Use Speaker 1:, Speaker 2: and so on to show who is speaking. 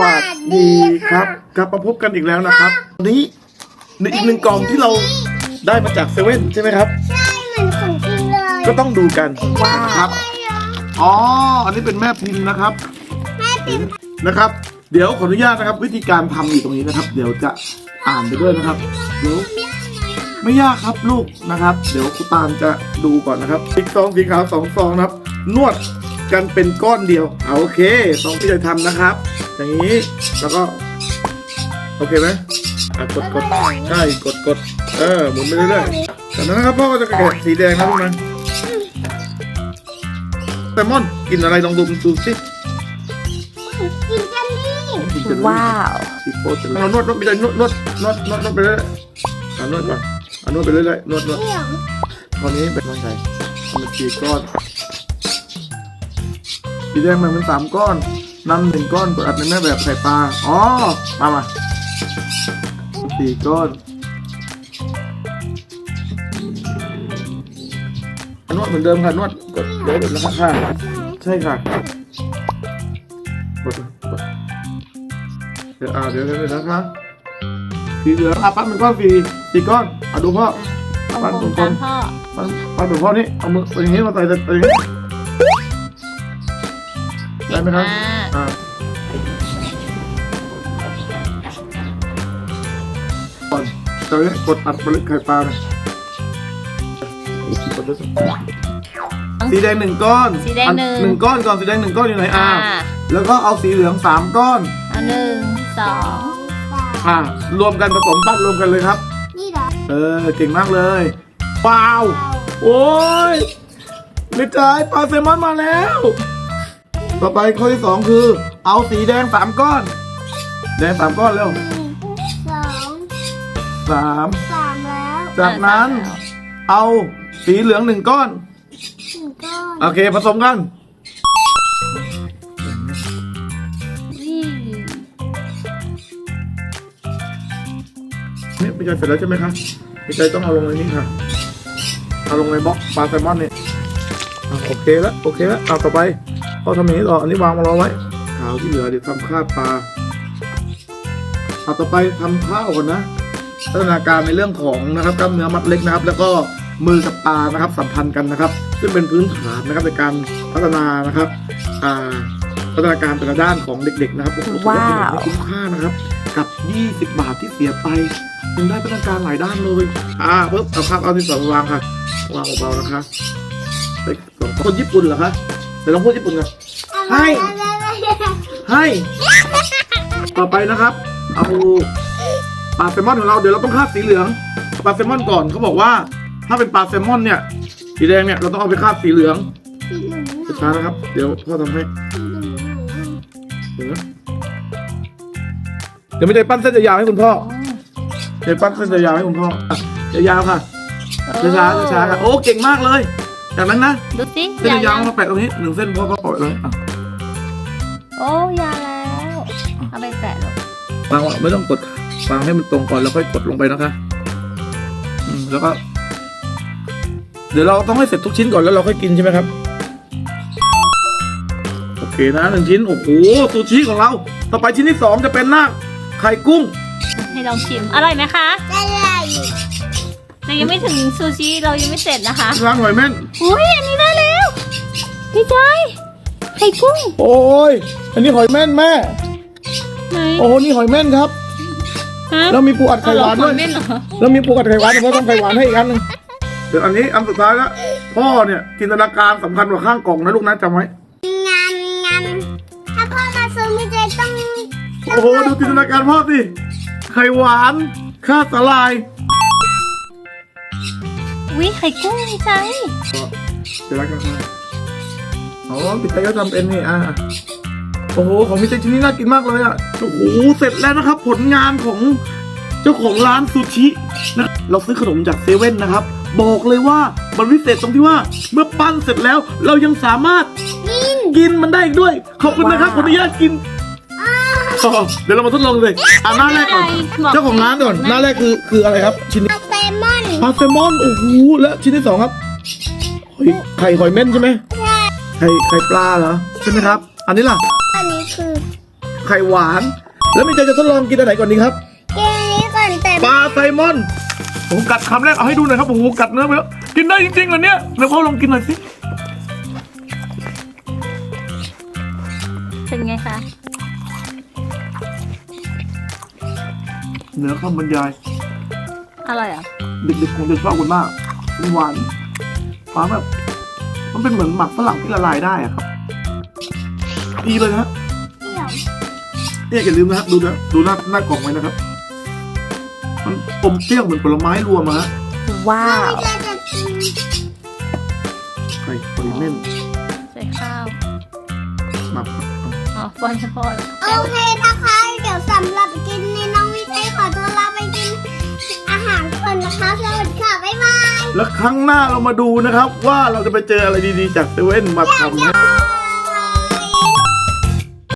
Speaker 1: วัสดีครับกลับมาพบกันอีกแล้วนะครับวันนี้ในอีกหนึ่งกล่องที่เราได้มาจากเซเว่นใช่ไหมครับ
Speaker 2: ใช่เหมือนของจริงเลย
Speaker 1: ก็ต้องดูกันครับ อ๋อ อันนี้เป็นแม่พิมพ์นะครับ
Speaker 2: แม่พิมพ์
Speaker 1: นะครับ เดี๋ยวขออนุญาตนะครับ วิธีการทำอยู่ตรงนี้นะครับ เดี๋ยวจะอ่านไปด้วยนะครับเดี๋ยวไม่ยากครับลูกนะครับ เดี๋ยวครูตาลจะดูก่อนนะครับสีซองสีขาวสองซองนะครับ นวด กันเป็นก้อนเดียวเอาโอเคต้องที่จะทำนะครับ อย่างนี้แล้วก็ โอเคไหมอะกดกดใช่กดกดเออหมุนไปเรื่อยๆจากนั้นนะครับพ่อก็จะแกะสีแดงนะลูกนะแซลมอนกินอะไรลองดูดูสิ
Speaker 2: กินกันนี่
Speaker 1: กินเสร็จแล้ว
Speaker 3: ว้าว
Speaker 1: อีกโปรเสร็จแล้วนวดนวดไปเลยนวดนวดนวดนวดนวดไปเรื่อยๆอะนวดก่อนอะนวดไปเรื่อยๆนวดนวด
Speaker 2: เดี๋ยว
Speaker 1: ตอนนี้เป็นก้อนใหญ่มันสี่ก้อน สีแดงมันเป็นสามก้อนนำหนึ่งก้อนกดอัดในแม่แบบไข่ปลาอ๋อมามาสี่ก้อนนวดเหมือนเดิมค่ะนวดกดเดี๋ยวเดี๋ยวนะคะค่ะใช่ค่ะกดกดเดี๋ยวอ่าเดี๋ยวเดี๋ยวเดี๋ยวนะคะสีเหลืองอะปั้นเป็นก้อนสี่สี่ก้อนอะดูพ่อ
Speaker 3: ตรง
Speaker 1: ปั้น
Speaker 3: ต
Speaker 1: ต
Speaker 3: ร
Speaker 1: รงง
Speaker 3: ตาม
Speaker 1: ๆ
Speaker 3: พ่อ
Speaker 1: ปั้นปั้นแบบพ่อนี่เอามือไปอย่างนี้มาใส่ใส่อย่างนี้ ได้ไหมครับ
Speaker 3: เก่งมาก
Speaker 1: อ่าก่อนจะได้กดอัดเมล็ดไข่ปลาหน่อยกดด้วยสิสีแดงหนึ่งก้อน
Speaker 3: สีแดงหนึ่ง
Speaker 1: อัหนึ่งก้อนก่อนสีแดงหนึ่งก้อนอยู่ไหน
Speaker 3: อ่า
Speaker 1: อ่า แล้วก็เอาสีเหลืองสามก้อน
Speaker 3: เอาหนึ่งสอง
Speaker 1: อ่ารวมกันผสมปั้นรวมกันเลยครับ
Speaker 2: นี่เหรอ
Speaker 1: เออเก่งมากเลยว้าว โอ้ยไม่จ่ายปลาแซลมอนมาแล้ว ต่อไปข้อที่สองคือ เอาสีแดงสามก้อน แดงสามก้อนเร็ว
Speaker 2: หนึ่งสอง
Speaker 1: สาม
Speaker 2: สามแล้ว
Speaker 1: จากนั้นเอาสีเหลืองหนึ่งก้อน
Speaker 2: หนึ่งก้อน
Speaker 1: โอเคผสมกัน
Speaker 3: นี่
Speaker 1: นี่พี่ใจเสร็จแล้วใช่ไหมคะพี่ใจต้องเอาลงในนี้ค่ะ เอาลงในบล็อกปลาแซลมอนเนี่ยอะโอเคแล้วโอเคแล้วเอาต่อไป ก็ทำอย่างนี้ต่ออันนี้วางมารอไว้ขาวที่เหลือเดี๋ยวทำข้าวปลาเอาต่อไปทำข้าวก่อนนะพัฒนาการในเรื่องของนะครับกล้ามเนื้อมัดเล็กนะครับ แล้วก็มือกับตานะครับ สัมพันธ์กันนะครับ ซึ่งเป็นพื้นฐานนะครับในการพัฒนานะครับอ่าพัฒนาการแต่ละด้านของเด็กๆนะครับโอ้โหถือว่าเป็นที่คุ้มค่านะครับ กับ 20 บาทที่เสียไปยังได้พัฒนาการหลายด้านเลยอ่าเพิ่มเอาครับเอาที่สองวางค่ะวางเบาๆนะคะไปสองคนญี่ปุ่นเหรอคะ เดี๋ยวลองพูดญี่ปุ่นกันให้ ให้ ต่อไปนะครับ เอาปลาแซลมอนของเรา เดี๋ยวเราต้องคาดสีเหลืองปลาแซลมอนก่อนเขาบอกว่า ถ้าเป็นปลาแซลมอนเนี่ย สีแดงเนี่ยเราต้องเอาไปคาดสีเหลือง
Speaker 2: สีเหลือง
Speaker 1: ช้าๆนะครับ เดี๋ยวพ่อทำให้
Speaker 2: สีเหลือง
Speaker 1: เดี๋ยวนะเดี๋ยวไม่ได้ปั้นเส้นยาวๆให้คุณพ่อเดี๋ยวปั้นเส้นยาวๆให้คุณพ่ออะยาวๆค่ะช้าๆช้าๆค่ะโอ้เก่งมากเลย จากนั้นนะ
Speaker 3: ดูสิ
Speaker 1: เส้นยาวๆ
Speaker 3: ง
Speaker 1: มาแปะตรงนี้หนึ่งเส้นพ่อก็ปล่อยเลยอะ
Speaker 3: โอ้ยาวแล้วเอาไปแปะลูก
Speaker 1: วางไว้ไม่ต้องกดวางให้มันตรงก่อนแล้วค่อยกดลงไปนะคะอืมแล้วก็ เดี๋ยวเราต้องให้เสร็จทุกชิ้นก่อนแล้วเราค่อยกินใช่ไหมครับโอเคนะหนึ่งชิ้นโอ้โหซูชิของเรา ต่อไปชิ้นที่สองจะเป็นหน้าไข่กุ้ง
Speaker 3: ให้ลองชิม อร่อยไหมคะ
Speaker 2: ได้เลย
Speaker 3: แต่ยังไม่ถึงซูชิเรายังไม่เสร็จนะคะ
Speaker 1: ล้างหอยแม่น
Speaker 3: อุ้ยอันนี้ได้แล้วดีใจไข่กุ้ง
Speaker 1: โอ้ยอันนี้หอยแม่นแม่
Speaker 3: ไหน
Speaker 1: โอ้โหนี่หอยแม่นครับ
Speaker 3: ฮะ
Speaker 1: แล้วมีปูอัดไข่หวานด้วย
Speaker 3: เอเหรอคอมเมนต์เหรอ
Speaker 1: แล้วมีปูอัดไข่หวานเดี๋ยวพ่อต้องไข่หวานให้อีกอันหนึงเดี๋ยวอันนี้อันสุดท้ายแล้วพ่อเนี่ยจินตนาการสำคัญกว่าข้างกล่องนะลูกนะจำไว้
Speaker 2: งามงามถ้าพ่อมาซื้อไม่ได้ต้อง
Speaker 1: โอ้โหดูจินตนาการพ่อสิไข่หวานข้าวสาลาย
Speaker 3: อุ้ยไข่กุ้งดีใจ
Speaker 1: เดี๋ยวรักกันครับอ๋อปิดใจก็ทำเป็นนี่อะโอ้โหของมิเจชิ้นนี้น่ากินมากเลยอะโอ้โหเสร็จแล้วนะครับ ผลงานของเจ้าของร้านซูชินะเราซื้อขนมจากเซเว่นนะครับ บอกเลยว่ามันพิเศษตรงที่ว่าเมื่อปั้นเสร็จแล้วเรายังสามารถ
Speaker 2: กิน
Speaker 1: กินมันได้อีกด้วย ขอบคุณนะครับขออนุญาตกินอ๋อเดี๋ยวเรามาทดลองเลย อ่าหน้าแรกก่อน
Speaker 3: บอก
Speaker 1: เจ้าของร้านก่อน หน้าแรกคือคืออะไรครับ ชิ้นนี้
Speaker 2: ป ลาแซลมอน
Speaker 1: ปลาแซลมอนโอ้โหและชิ้นที่สองครับหอยไข่หอยเม่นใช่ไหม
Speaker 2: ใช่
Speaker 1: ไข่ไข่ปลาเหรอใช่ไหมครับ อันนี้ล่ะ
Speaker 2: อันนี้คือ
Speaker 1: ไข่หวาน แล้วมีใจจะทดลองกินอันไหนก่อนดีครับ
Speaker 2: เกมนี้ก่อนแต่
Speaker 1: ปลาไซลมอนผมกัดคำแรกเอาให้ดูหน่อยครับโอ้โหกัดเนื้อไปแล้วกินได้จริงๆเหรอเนี่ยแล้วพ่อลองกินหน่อยสิ
Speaker 3: เป็นไงคะ
Speaker 1: เนื้อข้าวบรรยาย
Speaker 3: อร่อยเหรอะ
Speaker 1: เด็กๆคงจะชอบกันมากมันหวานหวานแบบมันเป็นเหมือนหมักฝรั่งที่ละลายได้อะครับดีเลยนะฮะ
Speaker 2: เดี่ยว
Speaker 1: เนี่ยอย่าลืมนะครับดูนะดูหน้าหน้ากล่องไว้นะครับ มันอมเปรี้ยวเหมือนผลไม้รวมอะฮะ
Speaker 3: ว้าว
Speaker 2: จะจะกิน
Speaker 1: ไข่ปริเน่น
Speaker 3: ใส่ข้าว
Speaker 1: หมัก
Speaker 3: อ๋อฟอนเฉพาะเลย
Speaker 2: โอเคนะคะ เดี๋ยวสำหรับกินในน้องวิท
Speaker 1: แล้วครั้งหน้าเรามาดูนะครับ ว่าเราจะไปเจออะไรดีๆจากเซเว่นมาทำให้